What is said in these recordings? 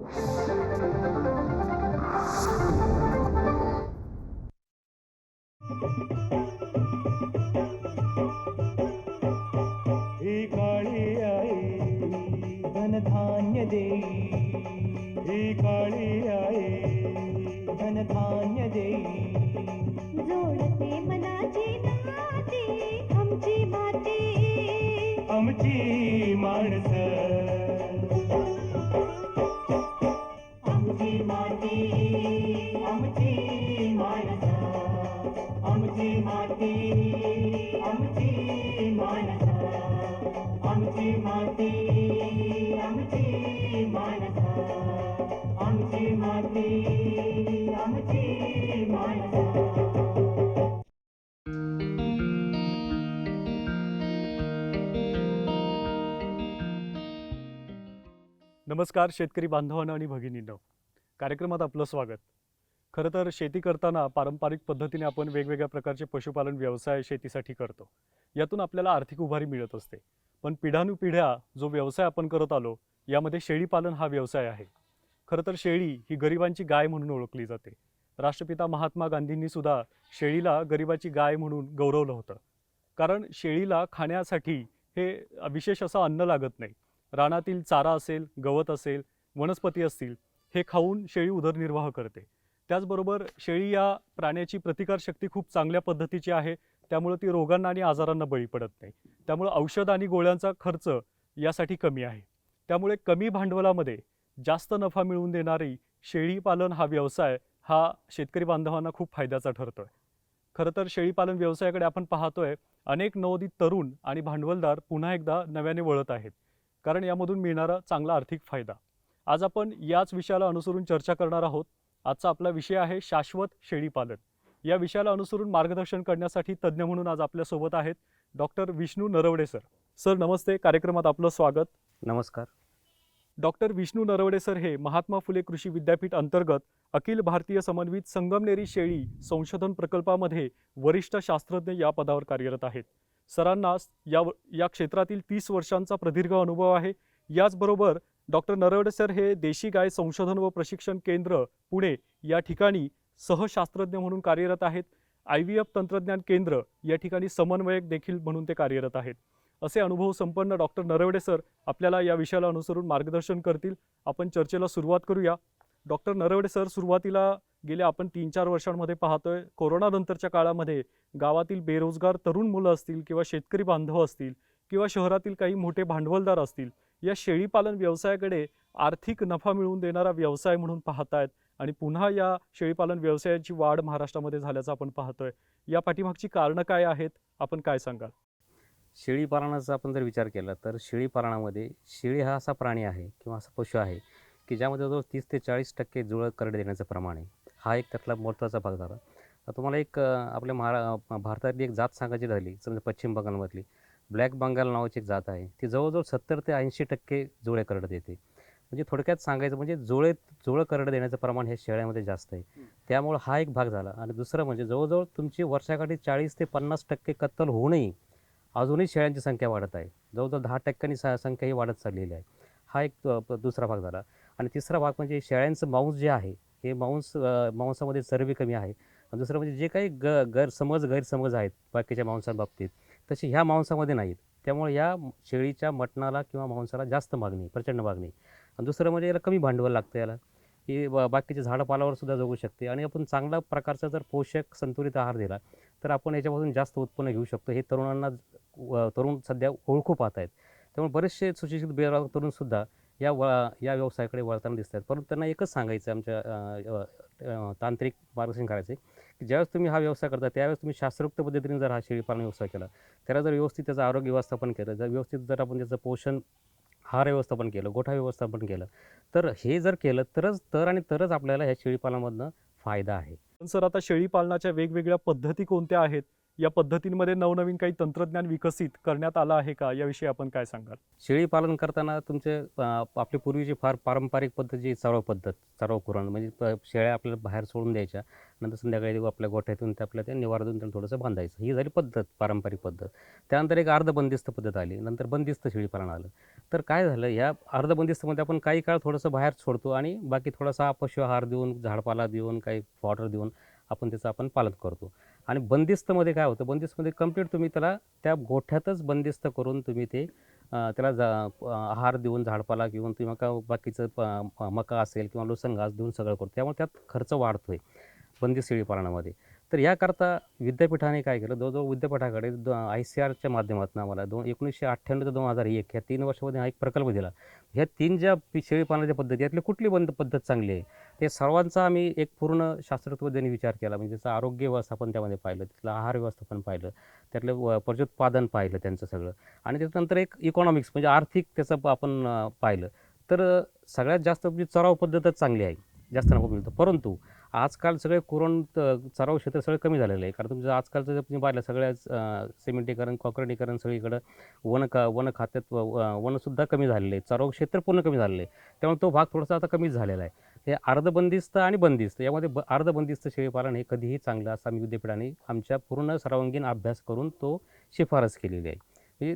Thank you. नमस्कार शेतकरी बांधवांना आणि भगिनींनो. कार्यक्रमात आपलं स्वागत. खरं तर शेती करताना पारंपरिक पद्धतीने आपण वेगवेगळ्या प्रकारचे पशुपालन व्यवसाय शेतीसाठी करतो. यातून आपल्याला आर्थिक उभारी मिळत असते. पण पिढ्यानुपिढ्या जो व्यवसाय आपण करत आलो यामध्ये शेळीपालन हा व्यवसाय आहे. खरं तर शेळी ही गरिबांची गाय म्हणून ओळखली जाते. राष्ट्रपिता महात्मा गांधींनी सुद्धा शेळीला गरिबाची गाय म्हणून गौरवलं होतं. कारण शेळीला खाण्यासाठी हे विशेष असं अन्न लागत नाही. रानातील चारा असेल गवत असेल वनस्पती असतील हे खाऊन शेळी उदरनिर्वाह करते. त्याचबरोबर शेळी या प्राण्याची प्रतिकारशक्ती खूप चांगल्या पद्धतीची आहे त्यामुळे ती रोगांना आणि आजारांना बळी पडत नाही. त्यामुळे औषध आणि गोळ्यांचा खर्च यासाठी कमी आहे. त्यामुळे कमी भांडवलामध्ये जास्त नफा मिळवून देणारी शेळीपालन हा व्यवसाय हा शेतकरी बांधवांना खूप फायद्याचा ठरतोय. खरं तर शेळीपालन व्यवसायाकडे आपण पाहतोय अनेक नवोदित तरुण आणि भांडवलदार पुन्हा एकदा नव्याने वळत आहेत. कारण यामधून मिळणारा चांगला आर्थिक फायदा. आज आपण याच विषयाला अनुसरून चर्चा करणार आहोत. आजचा आपला विषय आहे शाश्वत शेळीपालन. या विषयाला अनुसरून मार्गदर्शन करण्यासाठी तज्ज्ञ म्हणून आज आपल्यासोबत आहेत doctor Vishnu Narwade sir. Sir नमस्ते. कार्यक्रमात आपलं स्वागत. नमस्कार. डॉक्टर विष्णू नरवडे सर हे महात्मा फुले कृषी विद्यापीठ अंतर्गत अखिल भारतीय समन्वित संगमनेरी शेळी संशोधन प्रकल्पामध्ये वरिष्ठ शास्त्रज्ञ या पदावर कार्यरत आहेत. सरांना या या क्षेत्रातील तीस वर्षांचा प्रदीर्घ अनुभव आहे. याचबरोबर डॉक्टर नरवडे सर हे देशी गाय संशोधन व प्रशिक्षण केंद्र पुणे या ठिकाणी सहशास्त्रज्ञ म्हणून कार्यरत आहेत. आय व्ही एफ तंत्रज्ञान केंद्र या ठिकाणी समन्वयक देखील म्हणून ते कार्यरत आहेत. असे अनुभव संपन्न डॉक्टर नरवडे सर आपल्याला या विषयाला अनुसरून मार्गदर्शन करतील. आपण चर्चेला सुरुवात करूया. डॉक्टर नरवडे सर सुरुवातीला गेल्या आपण तीन चार वर्षांमध्ये पाहतोय कोरोनानंतरच्या काळामध्ये गावातील बेरोजगार तरुण मुलं असतील किंवा शेतकरी बांधव असतील किंवा शहरातील काही मोठे भांडवलदार असतील या शेळीपालन व्यवसायाकडे आर्थिक नफा मिळवून देणारा व्यवसाय म्हणून पाहतायत आणि पुन्हा या शेळीपालन व्यवसायाची वाढ महाराष्ट्रामध्ये झाल्याचं आपण पाहतोय. या पाठीमागची कारणं काय आहेत? आपण काय सांगाल? शेळीपालनाचा आपण जर विचार केला तर शेळीपालनामध्ये शेळी हा असा प्राणी आहे किंवा असा पशु आहे की ज्यामध्ये जवळ तीस ते चाळीस टक्के जुळं करडे देण्याचं प्रमाण आहे. हा एक त्यातला महत्त्वाचा भाग झाला. आता तुम्हाला एक आपल्या महारा भारतातली एक जात सांगायची झाली समजा पश्चिम बंगालमधली. ब्लॅक बंगाल नावाची एक जात आहे. ती जवळजवळ सत्तर ते ऐंशी टक्के जुळे करड देते म्हणजे थोडक्यात सांगायचं म्हणजे जुळे जुळं करडं देण्याचं प्रमाण हे शेळ्यामध्ये जास्त आहे. त्यामुळं हा एक भाग झाला. आणि दुसरं म्हणजे जवळजवळ तुमची वर्षाकाठी चाळीस ते पन्नास टक्के कत्तल होऊनही अजूनही शेळ्यांची संख्या वाढत आहे. जवळजवळ दहा टक्क्यांनी स संख्या ही वाढत चाललेली आहे. हा एक दुसरा भाग झाला. आणि तिसरा भाग म्हणजे शेळ्यांचं मांस जे आहे हे मांस मांसामध्ये चरबी कमी आहे. आणि दुसरं म्हणजे जे काही ग गैरसमज गैरसमज आहेत बाकीच्या मांसाबाबतीत तसे ह्या मांसामध्ये नाहीत. त्यामुळे या शेळीच्या मटणाला किंवा मांसाला जास्त मागणी प्रचंड मागणी आणि दुसरं म्हणजे याला कमी भांडवल लागतं याला. की ब- बाकीच्या झाडापालावर सुद्धा जगू शकते. आणि आपण चांगल्या प्रकारचा जर पोषक संतुलित आहार दिला तर आपण याच्यापासून जास्त उत्पन्न घेऊ शकतो. हे तरुणांना व- तरुण सध्या ओळखू पाहत आहेत. त्यामुळे बरेचसे सुशिक्षित बेरोजगार तरुणसुद्धा या व या व्यवसायाकडे वळताना दिसत आहेत. परंतु त्यांना एकच सांगायचं आमच्या तांत्रिक मार्गदर्शन करायचं आहे की ज्यावेळेस तुम्ही हा व्यवसाय करता त्यावेळेस तुम्ही शास्त्रोक्त पद्धतीने जर हा शेळीपालन व्यवसाय केला त्याला जर व्यवस्थित त्याचं आरोग्य व्यवस्थापन केलं जर व्यवस्थित जर आपण त्याचं पोषण आहार व्यवस्थापन केलं गोठा व्यवस्थापन केलं तर हे जर केलं तरच तर आणि तरच आपल्याला ह्या शेळीपालनामधनं फायदा आहे. पण सर आता शेळीपालनाच्या वेगवेगळ्या पद्धती कोणत्या आहेत? या पद्धतींमध्ये नवनवीन काही तंत्रज्ञान विकसित करण्यात आलं आहे का? याविषयी आपण काय सांगाल? शेळी पालन करताना तुमचे आपली पूर्वीची फार पारंपरिक पद्धत जी चरव पद्धत चरव कुरण म्हणजे प- शेळ्या आपल्याला बाहेर सोडून द्यायच्या नंतर संध्याकाळी देऊ आपल्या गोठ्यातून ते आपल्या ते निवारदून त्यांना थोडंसं बांधायचं. ही झाली पद्धत पारंपरिक पद्धत. त्यानंतर एक अर्धबंदिस्त पद्धत आली नंतर बंदिस्त शेळी पालन आलं. तर काय झालं या अर्धबंदिस्तमध्ये आपण काही काळ थोडंसं बाहेर सोडतो आणि बाकी थोडासा पशु आहार देऊन झाडपाला देऊन काही फॉर्डर देऊन आपण त्याचं आपण पालन करतो. आणि बंदिस्तमध्ये काय होतं? बंदिस्तमध्ये कंप्लीट तुम्ही त्याला त्या गोठ्यातच बंदिस्त करून तुम्ही ते त्याला जा आहार देऊन झाडपाला घेऊन किंवा का बाकीचं प- मका असेल किंवा लोसंगास देऊन सगळं करतो. त्यामुळे त्यात खर्च वाढतो आहे बंदिस्त शेळी पालनामध्ये तर याकरता विद्यापीठाने काय केलं? जवळजवळ विद्यापीठाकडे द आय सी आरच्या माध्यमातून आम्हाला दोन एकोणीसशे अठ्ठ्याण्णव ते दोन हजार एक ह्या तीन वर्षामध्ये हा एक प्रकल्प दिला. ह्या तीन ज्या शेळीपालनाच्या शेळी पालनाच्या पद्धती यातली कुठली बंद पद्धत चांगली आहे? ते सर्वांचा आम्ही एक पूर्ण शास्त्रोक्त विचार केला. म्हणजे त्याचं आरोग्य व्यवस्थापन त्यामध्ये पाहिलं तिथलं आहार व्यवस्थापन पाहिलं त्यातलं व- प्रजोत्पादन पाहिलं त्यांचं सगळं. आणि त्याच्यानंतर एक इकॉनॉमिक्स म्हणजे आर्थिक त्याचं प- आपण पाहिलं. तर सगळ्यात जास्त म्हणजे चराव पद्धतच चांगली आहे. जास्त नफा मिळतो परंतु आजकाल सगळे कुरण चराव क्षेत्र सगळं कमी झालेलं आहे. कारण तुमचं आजकालचं जर तुम्ही पाहिलं सगळ्याच सिमेंटीकरण कॉन्क्रिटीकरण सगळीकडं वन का वन खात्यात व- वनसुद्धा कमी झालेलं आहे चराव क्षेत्र पूर्ण कमी झालेलं आहे. त्यामुळे तो भाग थोडासा आता कमीच झालेला आहे. हे अर्धबंदिस्त आणि बंदिस्त यामध्ये ब अर्धबंदिस्त शेळीपालन हे कधीही चांगलं असं आम्ही विद्यापीठाने आमच्या पूर्ण सर्वांगीण अभ्यास करून तो शिफारस केलेली आहे. म्हणजे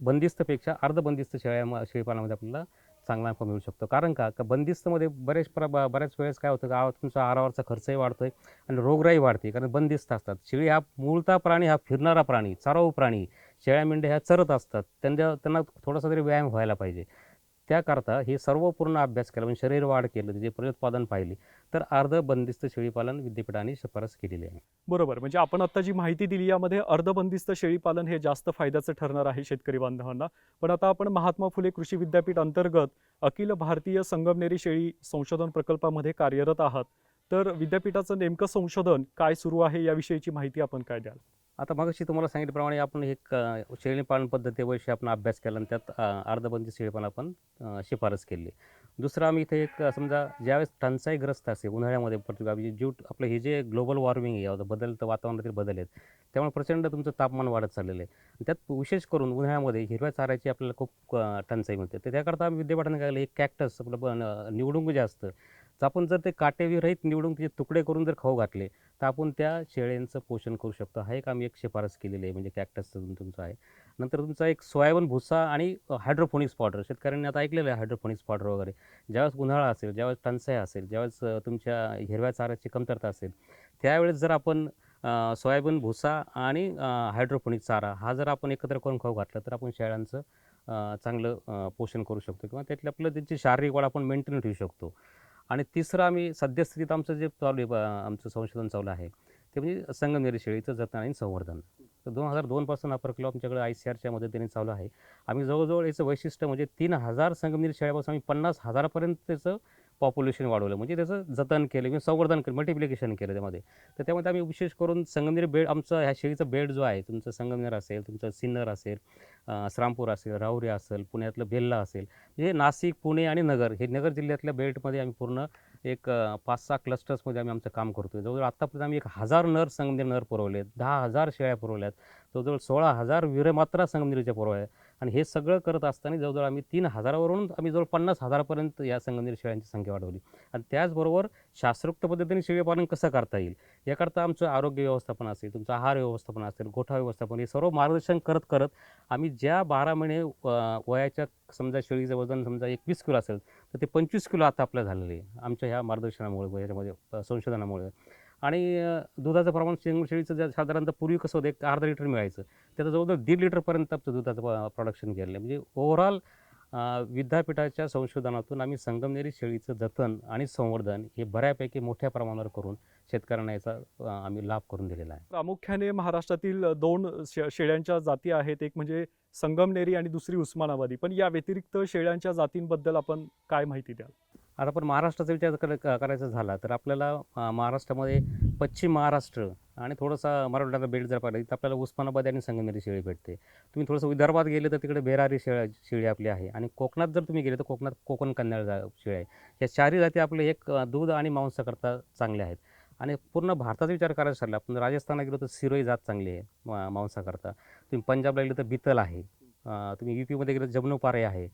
बंदिस्तपेक्षा अर्धबंदिस्त शेळ्या शेळीपालनामध्ये आपल्याला चांगला नफा मिळू शकतो. कारण का? का बंदिस्तमध्ये बरेच प्र बऱ्याच वेळेस काय होतं गावात तुमचा आरावरचा खर्चही वाढतो आहे आणि रोगराई वाढते. कारण बंदिस्त असतात. शेळी हा मूळता प्राणी हा फिरणारा प्राणी चराऊ प्राणी शेळ्या मेंढ्या ह्या चरत असतात. त्यांच्या त्यांना थोडासा तरी व्यायाम व्हायला पाहिजे. त्याकरता हे सर्व पूर्ण अभ्यास केला. म्हणजे शरीर वाढ केलं तिचे प्रयोत्पादन पाहिले तर अर्ध बंदिस्त शेळीपालन विद्यापीठाने शिफारस केलेली आहे. बरोबर. म्हणजे आपण आता जी माहिती दिली यामध्ये अर्धबंदिस्त शेळीपालन हे जास्त फायद्याचं ठरणार आहे शेतकरी बांधवांना. पण आता आपण महात्मा फुले कृषी विद्यापीठ अंतर्गत अखिल भारतीय संगमनेरी शेळी संशोधन प्रकल्पामध्ये कार्यरत आहात. तर विद्यापीठाचं नेमकं संशोधन काय सुरू आहे याविषयीची माहिती आपण काय द्याल? आता मगाशी तुम्हाला सांगितल्याप्रमाणे आपण एक शेळीपालन पद्धतीविषयी आपण अभ्यास केला आणि त्यात अ, अर्धबंदी शेळीपालन आपण शिफारस केली. दुसरं आम्ही इथे एक समजा ज्यावेळेस टंचाईग्रस्त असते उन्हाळ्यामध्ये पडतो जीव आपलं हे जे ग्लोबल वॉर्मिंग आहे बदलतं वातावरणातील बदल आहेत त्यामुळे प्रचंड तुमचं तापमान वाढत चाललेलं आहे. आणि त्यात विशेष करून उन्हाळ्यामध्ये हिरव्या चाऱ्याची आपल्याला खूप टंचाई मिळते. तर त्याकरता आम्ही विद्यापीठाने काय केलं एक कॅक्टस आपलं निवडुंग जे असतं तर आपण जर ते काटेविरहित निवडून त्याचे तुकडे करून जर खाऊ घातले तर आपण त्या शेळ्यांचं पोषण करू शकतो. हा एक आम्ही एक शिफारस केलेली आहे म्हणजे कॅक्टसचं तुमचं आहे. नंतर तुमचा एक सोयाबीन भुसा आणि हायड्रोफोनिक्स पावडर शेतकऱ्यांनी आता ऐकलेलं आहे हायड्रोफोनिक्स पावडर वगैरे. ज्यावेळेस उन्हाळा असेल ज्यावेळेस टंचाई असेल ज्यावेळेस तुमच्या हिरव्या चाऱ्याची कमतरता असेल त्यावेळेस जर आपण सोयाबीन भुसा आणि हायड्रोफोनिक चारा हा जर आपण एकत्र करून खाऊ घातला तर आपण शेळ्यांचं चांगलं पोषण करू शकतो. किंवा त्यातलं आपलं त्यांची शारीरिक वाढ आपण मेंटेन ठेवू शकतो. आणि तिसरं आम्ही सद्यस्थितीत आमचं जे चालू आहे आमचं संशोधन चालू आहे ते म्हणजे संगमनेरी शेळीचं जतन आणि संवर्धन. तर दोन हजार दोनपासून हा प्रकल्प आमच्याकडे आय सी आरच्या मदतीने चालू आहे. आम्ही जवळजवळ याचं वैशिष्ट्य म्हणजे तीन हजार संगमनेरी शेळ्यापासून आम्ही पन्नास हजारापर्यंत त्याचं पॉप्युलेशन वाढवलं. म्हणजे त्याचं जतन केलं किंवा संवर्धन केलं मल्टिप्लिकेशन केलं त्यामध्ये. तर त्यामध्ये आम्ही विशेष करून संगमनेरी बेड आमचं ह्या शेळीचं बेड जो आहे तुमचं संगमनेर असेल तुमचं सिन्नर असेल श्रामपूर असेल राहुरी असेल पुण्यातलं बेल्ला असेल म्हणजे नाशिक पुणे आणि नगर हे नगर जिल्ह्यातल्या बेल्टमध्ये आम्ही पूर्ण एक पाच सहा क्लस्टर्समध्ये आम्ही आमचं काम करतो जवळजवळ आत्तापर्यंत आम्ही एक हजार नर संगमनेर नर पुरवले आहेत दहा हजार शेळ्या पुरवल्या आहेत जवळजवळ सोळा हजार विरमात्रा संगमनेरीच्या पुरवल्या. आहेत आणि हे सगळं करत असताना जवळजवळ आम्ही तीन हजारावरून आम्ही जवळ पन्नास हजारापर्यंत या संगमनेर शेळ्यांची संख्या वाढवली. आणि त्याचबरोबर शास्त्रोक्त पद्धतीने शेळीपालन कसं करता येईल? याकरता आमचं आरोग्य व्यवस्थापन असेल तुमचं आहार व्यवस्थापन असेल गोठा व्यवस्थापन हे सर्व मार्गदर्शन करत करत आम्ही ज्या बारा महिने वयाच्या समजा शेळीचं वजन समजा एकवीस किलो असेल तर ते पंचवीस किलो आता आपलं झालेलं आहे. आमच्या ह्या मार्गदर्शनामुळे व याच्यामध्ये संशोधनामुळे. आणि दुधाचं प्रमाण शेंग शेळीचं जर साधारणतः पूर्वी कसं होतं एक अर्धा लिटर मिळायचं. त्याचं जवळजवळ दीड लिटरपर्यंत आमचं दुधाचं प्रोडक्शन केलेलं आहे. म्हणजे ओव्हरऑल विद्यापीठाच्या संशोधनातून आम्ही संगमनेरी शेळीचं जतन आणि संवर्धन हे बऱ्यापैकी मोठ्या प्रमाणावर करून शेतकऱ्यांना याचा आम्ही लाभ करून दिलेला आहे. प्रामुख्याने महाराष्ट्रातील दोन शे शेळ्यांच्या जाती आहेत. एक म्हणजे संगमनेरी आणि दुसरी उस्मानाबादी. पण या व्यतिरिक्त शेळ्यांच्या जातींबद्दल आपण काय माहिती द्याल? आता पण महाराष्ट्राचा विचार कर करायचा झाला तर आपल्याला महाराष्ट्रामध्ये पश्चिम महाराष्ट्र आणि थोडंसा मराठवाड्याला बेल्ट जर पाहिलं तर आपल्याला उस्मानाबाद आणि संगमनेरी शेळी भेटते. तुम्ही थोडंसं विदर्भात गेले तर तिकडे बेरारी शेळ्या शेळी आपली आहे. आणि कोकणात जर तुम्ही गेले तर कोकणात कोकण कन्याळ जा शेळी आहे. या चारही जाती आपले एक दूध आणि मांसाकरता चांगल्या आहेत. आणि पूर्ण भारताचा विचार करायचा ठरला आपण राजस्थानला गेलो तर सिरोई जात चांगली आहे मा मांसाकरता. तुम्ही पंजाबला गेलो तर बितल आहे. तुम्ही यू पीमध्ये गेलो तर जमनोपारे आहे.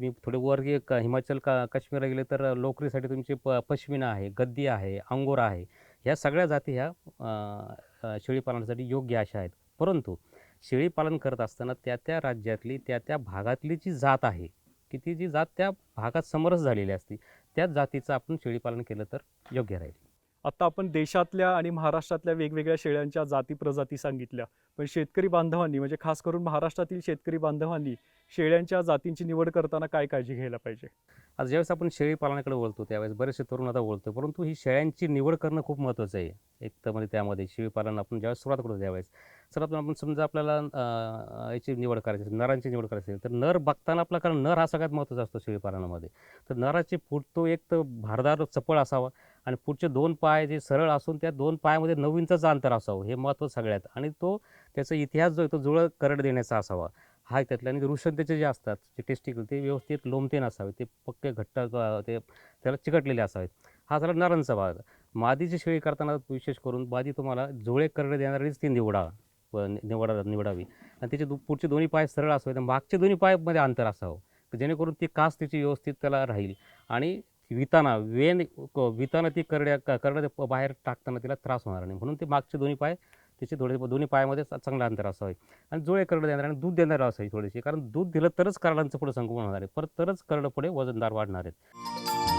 तुम्ही थोडे वर गे क हिमाचल का काश्मीरला गेले तर लोकरीसाठी तुमची प पश्मिना आहे गद्दी आहे अंगोरा आहे. ह्या सगळ्या जाती ह्या शेळीपालनासाठी योग्य अशा आहेत. परंतु शेळीपालन करत असताना त्या त्या राज्यातली त्या त्या भागातली जी जात आहे की ती जी जात त्या भागात समरस झालेली असते त्याच जातीचं आपण शेळीपालन केलं तर योग्य राहील. आत्ता आपण देशातल्या आणि महाराष्ट्रातल्या वेगवेगळ्या शेळ्यांच्या जाती प्रजाती सांगितल्या. पण शेतकरी बांधवांनी म्हणजे खास करून महाराष्ट्रातील शेतकरी बांधवांनी शेळ्यांच्या जातींची निवड करताना काय काळजी घ्यायला पाहिजे? आज ज्यावेळेस आपण शेळी पालनाकडे वळतो त्यावेळेस बरेचसे तरुण आता वळतो परंतु ही शेळ्यांची निवड करणं खूप महत्त्वाचं आहे. एक तर म्हणजे त्यामध्ये शेळी पालन आपण ज्यावेळेस सुरुवात करतो त्यावेळेस. सर्वात आपण समजा आपल्याला याची निवड करायची असेल नरांची निवड करायची असेल तर नर बघताना आपला कारण नर हा सगळ्यात महत्त्वाचा असतो शेळी पालनामध्ये. तर नराची फूट तो एक तर भारदार चपळ असावा. आणि पुढचे दोन पाय जे सरळ असून त्या दोन पायामध्ये नऊ इंचाचं अंतर असावं हे महत्त्व सगळ्यात. आणि तो त्याचा इतिहास जो आहे तो जुळं करड देण्याचा असावा. हा त्यातला. आणि वृषणतेचे जे असतात जे टेस्टिकल ते व्यवस्थित लोमते नसावे ते पक्के घट्ट ते त्याला चिकटलेले असावेत. हा झाला नरांचा भाग. मादीची शेळी करताना विशेष करून मादी तुम्हाला जुळे करडे देणारीच ती निवडा निवडा निवडावी. आणि त्याचे दु पुढचे दोन्ही पाय सरळ असावे तर मागचे दोन्ही पायमध्ये अंतर असावं. जेणेकरून ती कास त्याची व्यवस्थित त्याला राहील. आणि विताना वेन वितानं विताना ती करड्या क- करड्या बाहेर टाकताना तिला त्रास होणार नाही. म्हणून ते मागचे दोन्ही पाय त्याचे थोडे दोन्ही पायामध्ये चांगलं अंतर असावं. आणि जुळे करडं देणार आणि दूध देणार असावी थोडीशी कारण दूध दिलं तरच करडांचं पुढे संगोपन होणार आहे. परत तरच करडं पुढे वजनदार वाढणार आहेत.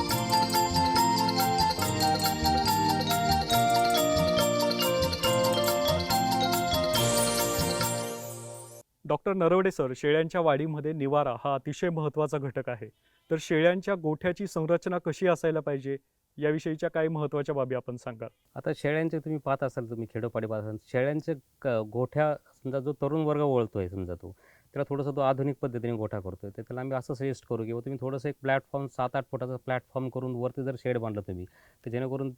डॉक्टर नरवडे सर शेळ्यांच्या वाढीमध्ये निवारा हा अतिशय महत्त्वाचा घटक आहे. तर शेळ्यांच्या गोठ्याची संरचना कशी असायला पाहिजे? याविषयीच्या काही महत्त्वाच्या बाबी आपण सांगाल. आता शेळ्यांचे तुम्ही पाहत असाल तुम्ही खेडोपाडी पाहत असाल शेळ्यांचे क गोठ्या समजा जो तरुण वर्ग वळतोय समजा तो त्याला थोडंसं तो आधुनिक पद्धतीने गोठा आहे तर त्याला आम्ही असं सजेस्ट करू किंवा तुम्ही थोडंसं एक प्लॅटफॉर्म सात आठ फुटाचा प्लॅटफॉर्म करून वरती जर शेड बांधलं तुम्ही तर जेणेकरून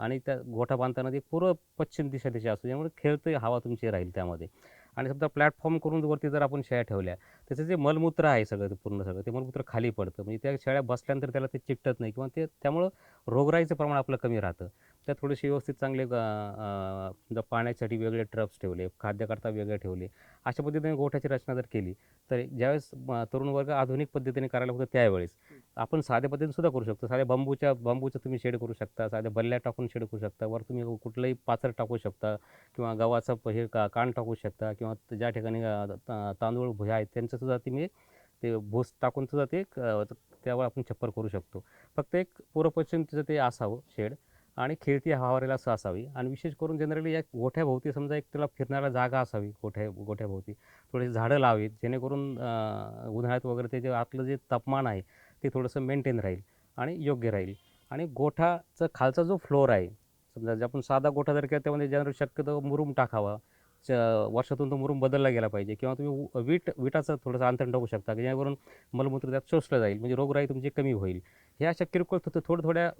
आणि त्या गोठा बांधताना ते पूर्व पश्चिम दिशा दिशा असतो त्यामुळे खेळतं हवा तुमची राहील त्यामध्ये. आणि समजा प्लॅटफॉर्म करून वरती जर आपण शेळ्या ठेवल्या त्याचं जे मलमूत्र आहे सगळं ते पूर्ण सगळं ते मलमूत्र खाली पडतं. म्हणजे त्या शेळ्या बसल्यानंतर त्याला ते चिकटत नाही किंवा ते त्यामुळं रोगराईचं प्रमाण आपलं कमी राहतं. त्यात थोडेसे व्यवस्थित चांगले समजा म्हणजे पाण्यासाठी वेगळे ट्रप्स ठेवले खाद्याकरता वेगळे ठेवले. अशा पद्धतीने गोठ्याची रचना जर केली तर ज्यावेळेस तरुण वर्ग आधुनिक पद्धतीने करायला होतं त्यावेळेस आपण साध्या पद्धतीने सुद्धा करू शकतो. साध्या बांबूच्या बांबूचं तुम्ही शेड करू शकता साध्या बल्ल्या टाकून शेड करू शकता वर तुम्ही कुठलंही पाचर टाकू शकता किंवा गव्हाचं हे का कान टाकू शकता किंवा ज्या ठिकाणी तांदूळ भुया आहेत त्यांचं सुद्धा मी म्हणजे ते भूस टाकून सुद्धा ते त्यावर आपण छप्पर करू शकतो. फक्त एक पूर्वपश्चिम तिचं ते असावं शेड आणि खेळती हवारेला असं असावी. आणि विशेष करून जनरली या गोठ्याभोवती समजा एक त्याला फिरणारा जागा असावी गोठ्या गोठ्याभोवती थोडीशी झाडं लावीत जेणेकरून उन्हाळ्यात वगैरे ते जे आतलं जे तापमान आहे ते थोडंसं मेंटेन राहील आणि योग्य राहील. आणि गोठाचा खालचा जो फ्लोअर आहे समजा जे आपण साधा गोठा जर केला त्यामध्ये जनरल शक्यतो मुरूम टाकावा. वर्षातून तो मुरुम बदलला गेला पाहिजे किंवा तुम्ही वीट विटाचं थोडंसं अंतर टाकू शकता की जेणेकरून मलमूत्र त्यात शोषलं जाईल म्हणजे रोगराई तुमची कमी होईल. ह्या अशा किरकोळ थोड्या थोड्या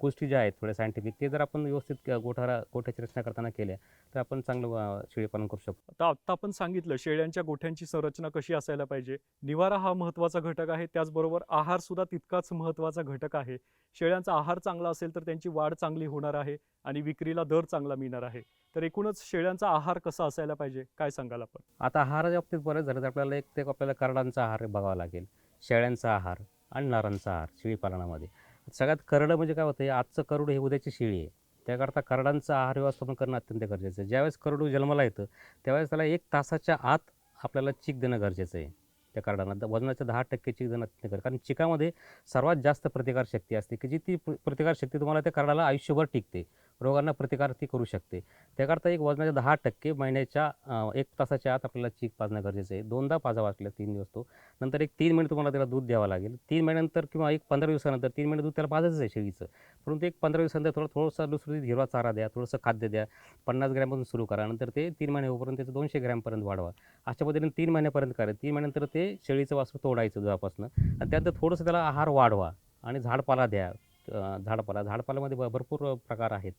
गोष्टी ज्या आहेत थोड्या सायंटिफिक ते जर आपण व्यवस्थित गोठारा गोठ्याची रचना करताना केल्या तर आपण चांगलं अ, शेळीपालन करू शकतो. आता आत्ता आपण सांगितलं शेळ्यांच्या गोठ्यांची संरचना कशी असायला पाहिजे. निवारा हा महत्त्वाचा घटक आहे. त्याचबरोबर आहार सुद्धा तितकाच महत्त्वाचा घटक आहे. शेळ्यांचा आहार चांगला असेल तर त्यांची वाढ चांगली होणार आहे आणि विक्रीला दर चांगला मिळणार आहे. तर एकूणच शेळ्यांचा आहार कसा असायला पाहिजे काय सांगाल आपण? आता आहाराच्या बाबतीत बरंच झालं तर आपल्याला एक ते आपल्याला करडांचा आहार बघावा लागेल. शेळ्यांचा आहार. आणि आहार शेळीपालनामध्ये. सगळ्यात करडं म्हणजे काय होतं आजचं करोड हे उद्याची शेळी आहे. त्याकरता करडांचा आहार व्यवस्थापन करणं अत्यंत गरजेचं आहे. ज्यावेळेस करडू जन्माला येतं त्यावेळेस त्याला एक तासाच्या आत आपल्याला चीक देणं गरजेचं आहे. त्या करडांना द- वजनाच्या दहा टक्के चीक देणं अत्यंत गरजेचं कारण चिकामध्ये सर्वात जास्त प्रतिकारशक्ती असते की जी ती प्रतिकारशक्ती तुम्हाला त्या करडाला आयुष्यभर टिकते. रोगांना प्रतिकार ती करू शकते. त्याकरता एक वजनाच्या दहा टक्के महिन्याच्या एक तासाच्या आत आपल्याला चीक पाजणं गरजेचं आहे. दोनदा पाजावा असल्या तीन दिवस तो. नंतर एक तीन महिने तुम्हाला त्याला दूध द्यावं लागेल. तीन महिन्यानंतर किंवा एक पंधरा दिवसानंतर तीन महिने दूध त्याला पाजायचं आहे शेळीचं. परंतु एक पंधरा दिवसानंतर थोडं थोडंसं दुसरी हिरवा चारा द्या थोडंसं खाद्य द्या पन्नास ग्रॅमपासून सुरू करा. नंतर ते तीन महिने होईपर्यंत त्याचं दोनशे ग्रॅमपर्यंत वाढवा. अशा पद्धतीने तीन महिन्यापर्यंत करा. तीन महिन्यानंतर ते शेळीचं वासरू तोडायचं दुधापासून. आणि त्यानंतर थोडंसं त्याला आहार वाढवा आणि झाडपाला द्या. झाडपाला. झाडपाल्यामध्ये भरपूर प्रकार आहेत.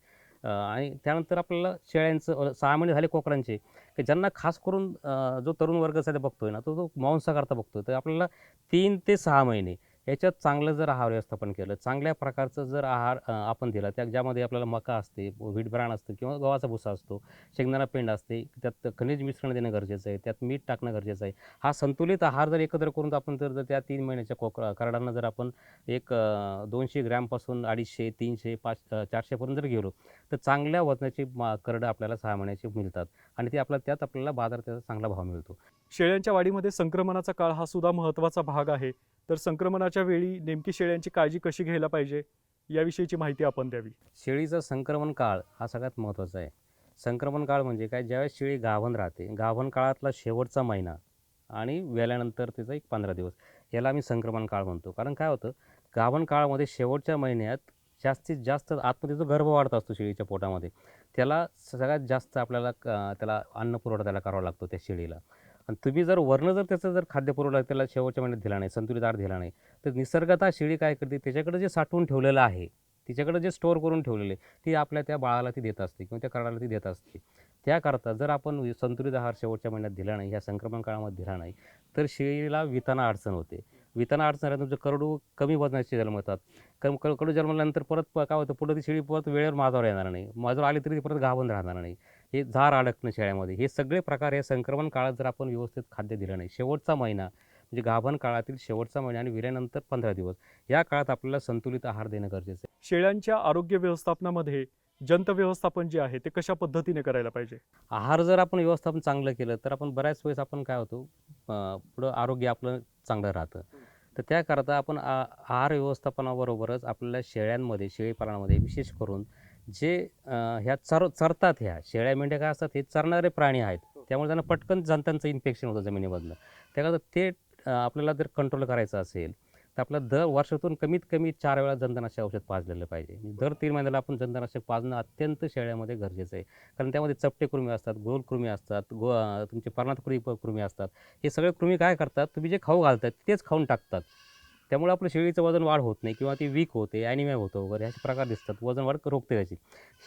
आणि त्यानंतर आपल्याला शेळ्यांचं सहा महिने झाले कोकरांचे की ज्यांना खास करून जो तरुण वर्ग सध्या बघतोय ना तो तो मांसाकरता बघतोय. तर आपल्याला तीन ते सहा महिने याच्यात चांगलं जर आहार व्यवस्थापन केलं चांगल्या प्रकारचं जर आहार आपण दिला त्या ज्यामध्ये आपल्याला मका असते व्हीट ब्राण असतं किंवा गव्हाचा भुसा असतो शेंगदाणा पेंड असते त्यात खनिज मिश्रण देणं गरजेचं आहे त्यात मीठ टाकणं गरजेचं आहे. हा संतुलित आहार जर एकत्र करून आपण जर जर त्या तीन महिन्याच्या कोक करडांना जर आपण एक दोनशे ग्रॅमपासून अडीचशे तीनशे पाच चारशेपर्यंत जर गेलो तर चांगल्या वजनाची मा करडं आपल्याला सहा महिन्याची मिळतात आणि ते आपल्याला त्यात आपल्याला बाजार त्याचा चांगला भाव मिळतो. शेळ्यांच्या वाढीमध्ये संक्रमणाचा काळ हा सुद्धा महत्त्वाचा भाग आहे. तर संक्रमणाच्या वेळी नेमकी शेळ्यांची काळजी कशी घ्यायला पाहिजे? याविषयीची माहिती आपण द्यावी. शेळीचा संक्रमण काळ हा सगळ्यात महत्त्वाचा आहे. संक्रमण काळ म्हणजे काय? ज्यावेळेस शेळी गाभण राहते गाभण काळातला शेवटचा महिना आणि वेल्यानंतर तिचा एक पंधरा दिवस. याला आम्ही संक्रमण काळ म्हणतो. कारण काय होतं? गाभण काळामध्ये शेवटच्या महिन्यात जास्तीत जास्त आतमध्ये जो गर्भ वाढत असतो शेळीच्या पोटामध्ये त्याला सगळ्यात जास्त आपल्याला क- त्याला अन्न पुरवठा त्याला करावा लागतो त्या शेळीला. आणि तुम्ही जर वर्ण जर त्याचं जर खाद्यपुरवठा त्याला शेवटच्या महिन्यात दिला नाही संतुलित आहार दिला नाही तर निसर्गता शेळी काय करते त्याच्याकडे जे साठवून ठेवलेलं आहे तिच्याकडे जे स्टोअर करून ठेवलेले ती आपल्या त्या बाळाला ती देत असते किंवा त्या कराला ती देत असते. त्याकरता जर आपण संतुलित आहार शेवटच्या महिन्यात दिला नाही ह्या संक्रमण काळामध्ये दिला नाही तर शेळीला विताना अडचण होते. विताना अडचण आल्यानंतर तुमचं करडू कमी वजनाचे जन्मतात कम क- कडू जन्मल्यानंतर परत प- काय होतं पुढं ती शेळी परत वेळेवर माझावर येणार नाही. माझ्यावर आली तरी ती परत गाभण राहणार नाही. हे झार अडकणं शेळ्यामध्ये. हे सगळे प्रकार हे संक्रमण काळात जर आपण व्यवस्थित खाद्य दिलं नाही शेवटचा महिना म्हणजे गाभण काळातील शेवटचा महिना आणि विल्यानंतर पंधरा दिवस या काळात आपल्याला संतुलित आहार देणं गरजेचं आहे. शेळ्यांच्या आरोग्य व्यवस्थापनामध्ये जंत व्यवस्थापन जे आहे ते कशा पद्धतीने करायला पाहिजे? आहार जर आपण व्यवस्थापन चांगलं केलं तर आपण बऱ्याच वेळेस आपण काय होतो अं, पुढं आरोग्य आपलं चांगलं राहतं. तर त्याकरता आपण आ आहार व्यवस्थापनाबरोबरच आपल्याला शेळ्यांमध्ये शेळीपालनामध्ये विशेष करून जे अं, ह्या चर चरतात ह्या शेळ्या मेंढ्या काय असतात हे चरणारे प्राणी आहेत. त्यामुळे त्यांना पटकन जंतांचं इन्फेक्शन होतं जमिनीमधलं त्याकरता ते अं, आपल्याला जर कंट्रोल करायचं असेल तर आपलं दर वर्षातून कमीत कमी चार वेळा जंतनाशक औषध पाजलेलं पाहिजे. दर तीन महिन्याला आपण जंतनाशक पाजणं अत्यंत शेळ्यामध्ये गरजेचं आहे. कारण त्यामध्ये चपटे कृमी असतात गोल कृमी असतात गो तुमचे पर्णात कृमी कृमी असतात. हे सगळे कृमी काय करतात? तुम्ही जे खाऊ घालतात तेच खाऊन टाकतात. त्यामुळे आपलं शेळीचं वजन वाढ होत नाही किंवा ती वीक होते ॲनिमिया होतं वगैरे असे प्रकार दिसतात. वजन वाढ रोखते त्याची.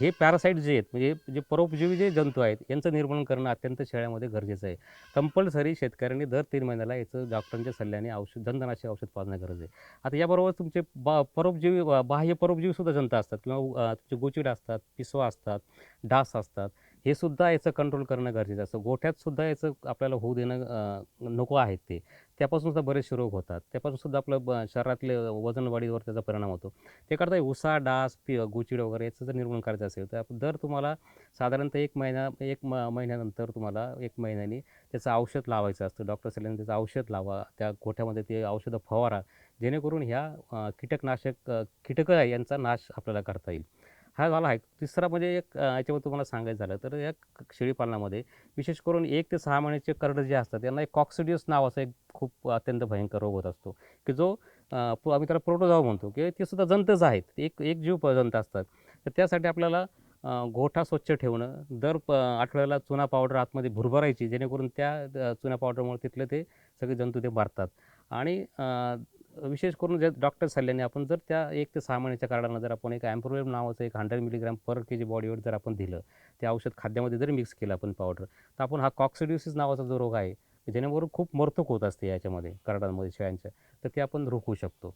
हे पॅरासाईट जे आहेत म्हणजे जे परोपजीवी जे जंतू आहेत यांचं निर्मूलन करणं अत्यंत शेळ्यामध्ये गरजेचं आहे. कंपल्सरी शेतकऱ्यांनी दर तीन महिन्याला याचं डॉक्टरांच्या सल्ल्याने औषध जंतनाशक औषध पाजणं गरज आहे. आता याबरोबर तुमचे बा परोपजीवी बाह्य परोपजीवीसुद्धा जंत असतात किंवा तुमचे गोचिड असतात पिसवा असतात डास असतात हे सुद्धा याचं कंट्रोल करणं गरजेचं असतं गोठ्यातसुद्धा याचं आपल्याला होऊ देणं नको आहेत ते. त्यापासून सुद्धा बरेचसे रोग होतात. त्यापासून सुद्धा आपलं ब शरीरातले वजन वाढीवर त्याचा परिणाम होतो. त्याकरता हे उसा डास पि गुचिड वगैरे याचं जर निर्मूलन करायचं असेल तर दर तुम्हाला साधारणतः एक महिना एक म महिन्यानंतर तुम्हाला एक महिन्यानी त्याचं औषध लावायचं असतं. डॉक्टर सल्ल्याने त्याचं औषध लावा त्या गोठ्यामध्ये ते औषधं फवारा जेणेकरून ह्या कीटकनाशक कीटक कीटकं आहे यांचा नाश आपल्याला करता येईल. हा झाला आहे. तिसरा म्हणजे एक याच्यामध्ये तुम्हाला सांगायचं झालं तर या शेळीपालनामध्ये विशेष करून एक ते सहा महिन्याचे करडं जे असतात त्यांना एक कॉक्सिडियस असं एक खूप अत्यंत भयंकर रोग होत असतो. की जो आम्ही त्याला प्रोटोझॉव म्हणतो की ते सुद्धा जंतच आहेत. एक एक जीव प- जंत असतात. तर त्यासाठी आपल्याला गोठा स्वच्छ ठेवणं दर प आठवड्याला चुना पावडर आतमध्ये भुरभरायची जेणेकरून त्या चुना पावडरमुळे तिथले ते सगळे जंतू ते मारतात. आणि विशेष करून जर डॉक्टर सल्ल्याने आपण जर त्या एक ते सहा महिन्याच्या कार्डानं जर आपण एक ॲम्प्रोवेम नावाचं एक hundred milligram per K G body weight जर आपण दिलं ते औषध खाद्यामध्ये जर मिक्स केलं आपण पावडर तर आपण हा कॉक्सिड्युसिस नावाचा जो रोग आहे जेणेकरून खूप मर्तक होत असते याच्यामध्ये कार्डांमध्ये शेळ्यांच्या तर ते आपण रोखू शकतो.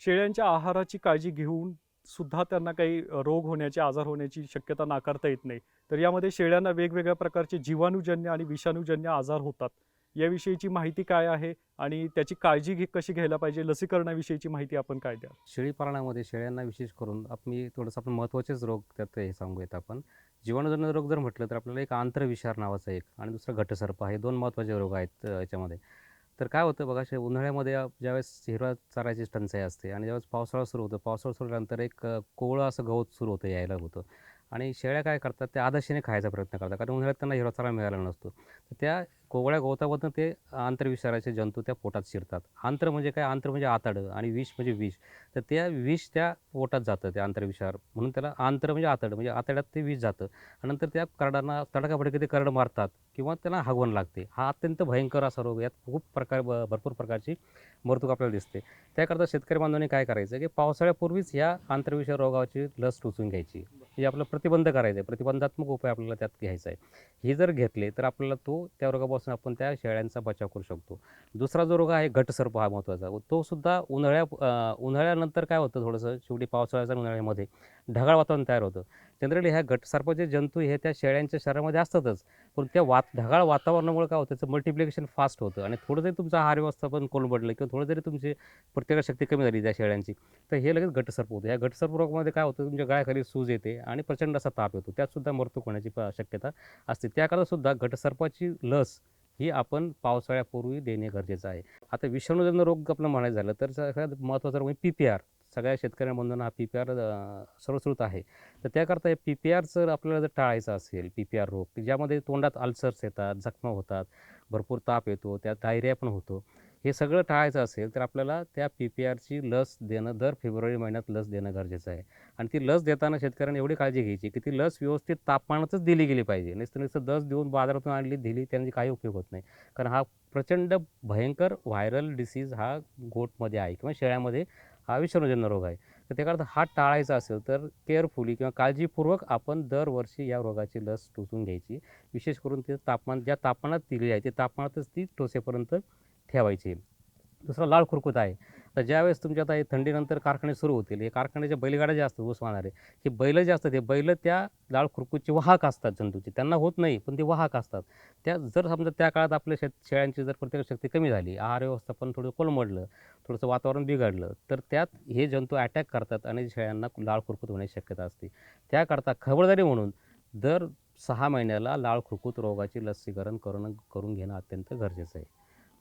शेळ्यांच्या आहाराची काळजी घेऊन सुद्धा त्यांना काही रोग होण्याची आजार होण्याची शक्यता नाकारता येत नाही. तर यामध्ये शेळ्यांना वेगवेगळ्या प्रकारचे जीवाणूजन्य आणि विषाणूजन्य आजार होतात. याविषयीची माहिती काय आहे आणि त्याची काळजी घे कशी घ्यायला पाहिजे? लसीकरणाविषयीची माहिती आपण काय द्या शेळीपालनामध्ये शेळ्यांना विशेष करून आपण मी थोडंसं आपण महत्त्वाचेच रोग त्यात हे सांगूयात आपण. जीवाणूजन्य रोग जर म्हटलं तर आपल्याला एक आंतरविषार नावाचा एक आणि दुसरा घटसर्प हे दोन महत्त्वाचे रोग आहेत याच्यामध्ये. तर काय होतं बघा शे उन्हाळ्यामध्ये ज्यावेळेस हिरवा चाराची टंचाई असते आणि ज्यावेळेस पावसाळा सुरू होतो पावसाळा सुरू झाल्यानंतर एक कोवळं असं गवत सुरू होतं यायला होतं. आणि शेळ्या काय करतात त्या आदर्शीने खायचा प्रयत्न करतात कारण उन्हाळ्यात त्यांना हिरवा चारा मिळाला नसतो. तर त्या कोवळ्या गवतामधनं ते आंतरविषाराचे जंतू त्या पोटात शिरतात. आंतर म्हणजे काय? आंतर म्हणजे आतडं आणि विष म्हणजे विष. तर त्या विष त्या पोटात जातं ते आंतरविषार म्हणून त्याला आंतर म्हणजे आतडं म्हणजे आतड्यात ते विष जातं. आणि नंतर त्या करडांना तडकाफडके ते करड मारतात किंवा त्यांना हागवण लागते. हा अत्यंत भयंकर असा रोग यात खूप प्रकार ब- भरपूर प्रकारची मरतूक आपल्याला दिसते. त्याकरता शेतकरी बांधवांनी काय करायचं की पावसाळ्यापूर्वीच या आंतरविषार रोगाची लस टोचून घ्यायची. हे आपलं प्रतिबंध करायचं आहे प्रतिबंधात्मक उपाय आपल्याला त्यात घ्यायचा आहे. हे जर घेतले तर आपल्याला तो त्या रोगापासून आपण त्या शेळ्यांचा बचाव करू शकतो. दुसरा जो रोग आहे घटसर्प हा महत्त्वाचा. तो सुद्धा उन्हाळ्या अं, उन्हाळ्यानंतर काय होतं थोडंसं? शेवटी पावसाळ्याच्या उन्हाळ्यामध्ये ढगाळ वातावरण तयार होतं. जनरली ह्या घटसर्पाचे जंतू हे त्या शेळ्यांच्या शरीरामध्ये असतातच. पण त्या वात ढगाळ वातावरणामुळे काय होतं त्याचं मल्टिप्लिकेशन फास्ट होतं. आणि थोडं जरी तुमचं आहार व्यवस्थापन कोलमडलं किंवा थोडं जरी तुमची प्रतिकारशक्ती कमी झाली त्या शेळ्यांची तर हे लगेच घटसर्प होतं. या घटसर्प रोगामध्ये काय होतं तुमच्या गळ्याखाली सूज येते आणि प्रचंड असा ताप येतो. त्यातसुद्धा मृत्यू होण्याची प- शक्यता असते. त्याकरतासुद्धा घटसर्पाची लस ही आपण पावसाळ्यापूर्वी देणे गरजेचं आहे. आता विषाणूजन्य रोग आपलं म्हणायचं झालं तर सगळ्यात महत्त्वाचा रोग म्हणजे पी पी आर. सगळ्या शेतकऱ्यांमधून हा पी पी आर सर्वश्रुत आहे. तर त्याकरता पी पी आर जर आपल्याला जर टाळायचं असेल पी पी आर रोग ज्यामध्ये तोंडात अल्सर्स येतात जखमा होतात भरपूर ताप येतो त्यात डायरिया पण होतो हे सगळं टाळायचं असेल तर आपल्याला त्या पी पी आरची लस देणं दर फेब्रुवारी महिन्यात लस देणं गरजेचं आहे. आणि ती लस देताना शेतकऱ्यांनी एवढी काळजी घ्यायची की ती लस व्यवस्थित तापमानातच दिली गेली पाहिजे. नुसतं नुसतं लस देऊन बाजारातून आणली दिली त्यांची काही उपयोग होत नाही. कारण हा प्रचंड भयंकर व्हायरल डिसीज हा गोटमध्ये आहे किंवा शेळ्यामध्ये हा विषाणूजन्य रोग आहे. तर त्याकरता हा टाळायचा असेल तर केअरफुली किंवा काळजीपूर्वक आपण दरवर्षी या रोगाची लस टोचून घ्यायची. विशेष करून ते तापमान ज्या तापमानात दिली आहे ते तापमानातच ती टोचेपर्यंत ठेवायची. दुसरा लाळ खुरकुत आहे. तर ज्यावेळेस तुमच्या आता हे थंडीनंतर कारखाने सुरू होतील हे कारखान्याच्या बैलगाड्या ज्या असतात ऊस वाहणारे हे बैल जे असतात हे बैल त्या लाळ खुरकूतचे वाहक असतात जंतूचे त्यांना होत नाही पण ते वाहक असतात. त्या जर समजा त्या काळात आपल्या शेत शेळ्यांची जर प्रत्येक शक्ती कमी झाली आहार व्यवस्थापन थोडं कोलमडलं थोडंसं वातावरण बिघडलं तर त्यात हे जंतू अटॅक करतात आणि शेळ्यांना लाळ खुरकूत होण्याची शक्यता असते. त्याकरता खबरदारी म्हणून दर सहा महिन्याला लाळ खुरकूत रोगाची लसीकरण करून करून घेणं अत्यंत गरजेचं आहे.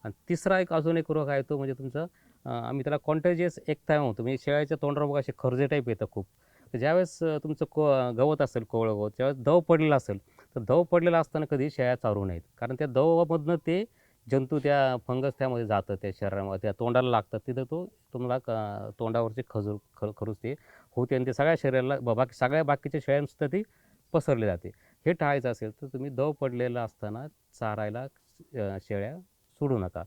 आणि तिसरा एक अजून एक रोग आहे तो म्हणजे तुमचा आम्ही त्याला कॉन्टेजियस आहे म्हणतो. म्हणजे शेळ्याच्या तोंडावर बघा असे खर्जे टाईप येतं खूप. तर ज्यावेळेस तुमचं को गवत असेल कोवळं गवत त्यावेळेस दव पडलेला असेल तर दव पडलेला असताना कधी शेळ्या चारू नयेत. कारण त्या दवामधनं ते जंतू त्या फंगस त्यामध्ये जातं त्या शरीरामध्ये त्या तोंडाला लागतात. तिथं तो तुम्हाला क- तोंडावरचे खजूर ख खरूच ते होते आणि ते सगळ्या शरीराला ब- बाकी सगळ्या बाकीच्या शेळ्यांसुद्धा ती पसरली जाते. हे टाळायचं असेल तर तुम्ही दव पडलेलं असताना चारायला शेळ्या सोडू नका.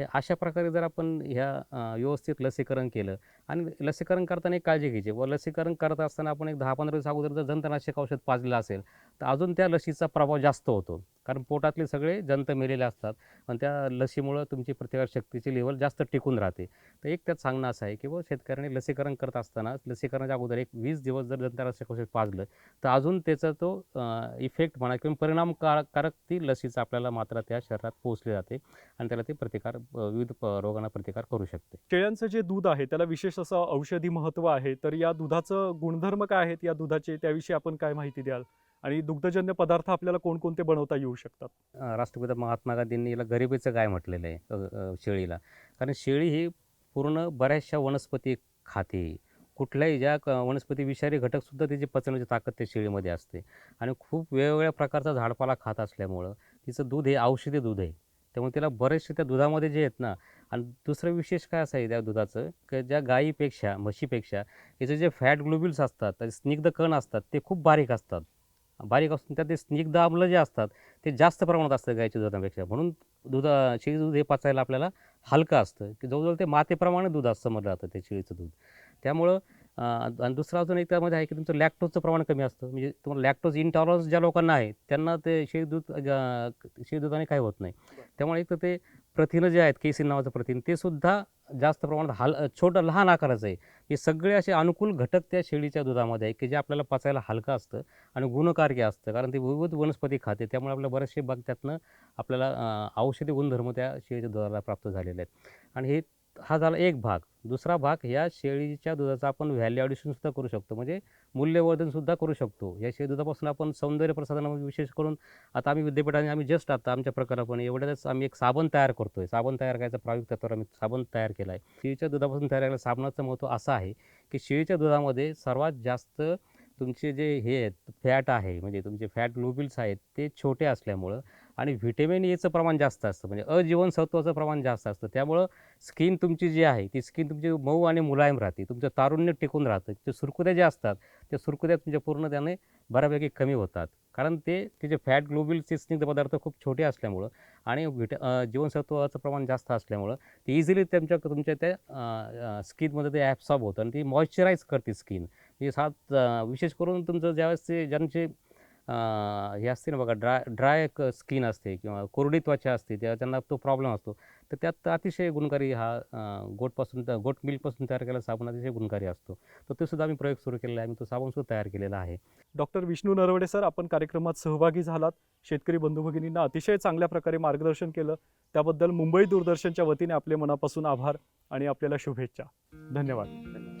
हे अशा प्रकारे जर आपण ह्या व्यवस्थित लसीकरण केलं आणि लसीकरण करताना एक काळजी घ्यायची. व लसीकरण करत असताना आपण एक दहा पंधरा दिवस अगोदर जर जंतनाशक औषध पाजलेलं असेल तर अजून त्या लसीचा प्रभाव जास्त होतो. कारण पोटातले सगळे जंत मेलेले असतात आणि त्या लसीमुळं तुमची प्रतिकारशक्तीची लेवल जास्त टिकून राहते. तर एक त्यात सांगणं असं आहे की व शेतकऱ्यांनी लसीकरण करत असताना लसीकरणाच्या अगोदर एक वीस दिवस जर जंतनाशक औषध पाजलं तर अजून त्याचा तो इफेक्ट म्हणा किंवा परिणामकारक ती लसीचा आपल्याला मात्रा त्या शरीरात पोहोचली जाते आणि त्याला ते प्रतिकार विविध प- रोगांना प्रतिकार करू शकते. शेळ्यांचं जे दूध आहे त्याला विशेष असं औषधी महत्त्व आहे तर या दुधाचं गुणधर्म काय आहेत या दुधाचे? त्याविषयी आपण काय माहिती द्याल? आणि दुग्धजन्य पदार्थ आपल्याला कोणकोणते बनवता येऊ शकतात? राष्ट्रपिता महात्मा गांधींनी याला गरिबीचं काय म्हटलेलं आहे शेळीला. कारण शेळी ही पूर्ण बऱ्याचशा वनस्पती खाते. कुठल्याही ज्या क- वनस्पती विषारी घटकसुद्धा त्याची पचवण्याची ताकद त्या शेळीमध्ये असते. आणि खूप वेगवेगळ्या प्रकारचा झाडपाला खात असल्यामुळं तिचं दूध हे औषधी दूध आहे. त्यामुळे तिला बरेचसे त्या दुधामध्ये जे आहेत ना आणि दुसरं विशेष काय असं आहे त्या दुधाचं? की ज्या गायीपेक्षा म्हशीपेक्षा याचे जे फॅट ग्लोबिल्स असतात त्याचे स्निग्ध कण असतात ते खूप बारीक असतात. बारीक असून त्यात ते स्निग्ध आम्लं जे असतात ते जास्त प्रमाणात असतं गायीच्या दुधापेक्षा. म्हणून दूध शेळी दूध हे पचायला आपल्याला हलकं असतं. की जवळजवळ ते मातेप्रमाणे दूध असं समजलं जातं ते शेळीचं दूध. त्यामुळं आणि दुसरं अजून एक त्यामध्ये आहे की तुमचं लॅक्टोजचं प्रमाण कमी असतं. म्हणजे तुम्हाला लॅक्टोज इंटॉलरन्स ज्या लोकांना आहे त्यांना ते शेळी दूध शेळी दुधाने काही होत नाही. त्यामुळे एक तर ते प्रथिनं जे आहेत केसिन नावाचं प्रथिन ते सुद्धा जास्त प्रमाणात हाल छोटं लहान आकाराचं आहे. हे सगळे असे अनुकूल घटक त्या शेळीच्या दुधामध्ये आहे की जे आपल्याला पचायला हलकं असतं आणि गुणकार्य असतं. कारण ते विविध वनस्पती खाते त्यामुळे आपल्या बरेचसे भाग त्यातनं आपल्याला औषधी गुणधर्म त्या शेळीच्या दुधाला प्राप्त झालेले आहेत. आणि हे हा झाला एक भाग. दुसरा भाग ह्या शेळीच्या दुधाचा आपण व्हॅल्यू ॲडिशनसुद्धा करू शकतो. म्हणजे मूल्यवर्धनसुद्धा करू शकतो. या शेळी दुधापासून आपण सौंदर्य प्रसाधनामध्ये विशेष करून आता आम्ही विद्यापीठाने आम्ही जस्ट आता आमच्या प्रकारापणे एवढ्याच आम्ही एक साबण तयार करतो आहे साबण तयार करायचा प्रायोगिक तत्वावर आम्ही साबण तयार केला आहे शेळीच्या दुधापासून तयार केलेल्या साबणाचं महत्त्व असं आहे की शेळीच्या दुधामध्ये सर्वात जास्त तुमचे जे हे आहेत फॅट आहे म्हणजे तुमचे फॅट ग्लोबिल्स आहेत ते छोटे असल्यामुळं आणि व्हिटॅमिन e एचं प्रमाण जास्त असतं. म्हणजे अजीवनसत्वाचं प्रमाण जास्त असतं. त्यामुळं स्किन तुमची जी आहे ती स्किन तुमची मऊ आणि मुलायम राहते. तुमचं तारुण्य टिकून राहतं. ते सुरकुत्या ज्या असतात त्या सुरकुत्या तुमच्या पूर्ण त्याने बऱ्यापैकी कमी होतात. कारण ते त्याचे फॅट ग्लोबिलचे स्निग्ध पदार्थ खूप छोटे असल्यामुळं आणि व्हिट जीवनसत्वाचं प्रमाण जास्त असल्यामुळं ते इझिली त्यांच्या तुमच्या त्या स्किनमध्ये ते ॲब्सॉर्ब होतं आणि ती मॉइश्चराईज करते स्किन. म्हणजे सात विशेष करून तुमचं ज्यावेळेस ते ज्यांचे हे असते ना बघा ड्राय ड्राय स्किन असते किंवा कोरडी त्वचा असते त्या त्यांना तो प्रॉब्लेम असतो. तर त्यात अतिशय गुणकारी हा गोटपासून गोट मिल्कपासून तयार केलेला साबण अतिशय गुणकारी असतो. तर ते सुद्धा आम्ही प्रयोग सुरू केलेला आहे आम्ही तो साबण सुद्धा तयार केलेला आहे. डॉक्टर विष्णू नरवडे सर आपण कार्यक्रमात सहभागी झालात. शेतकरी बंधू भगिनींना अतिशय चांगल्या प्रकारे मार्गदर्शन केलं. त्याबद्दल मुंबई दूरदर्शनच्या वतीने आपले मनापासून आभार आणि आपल्याला शुभेच्छा. धन्यवाद.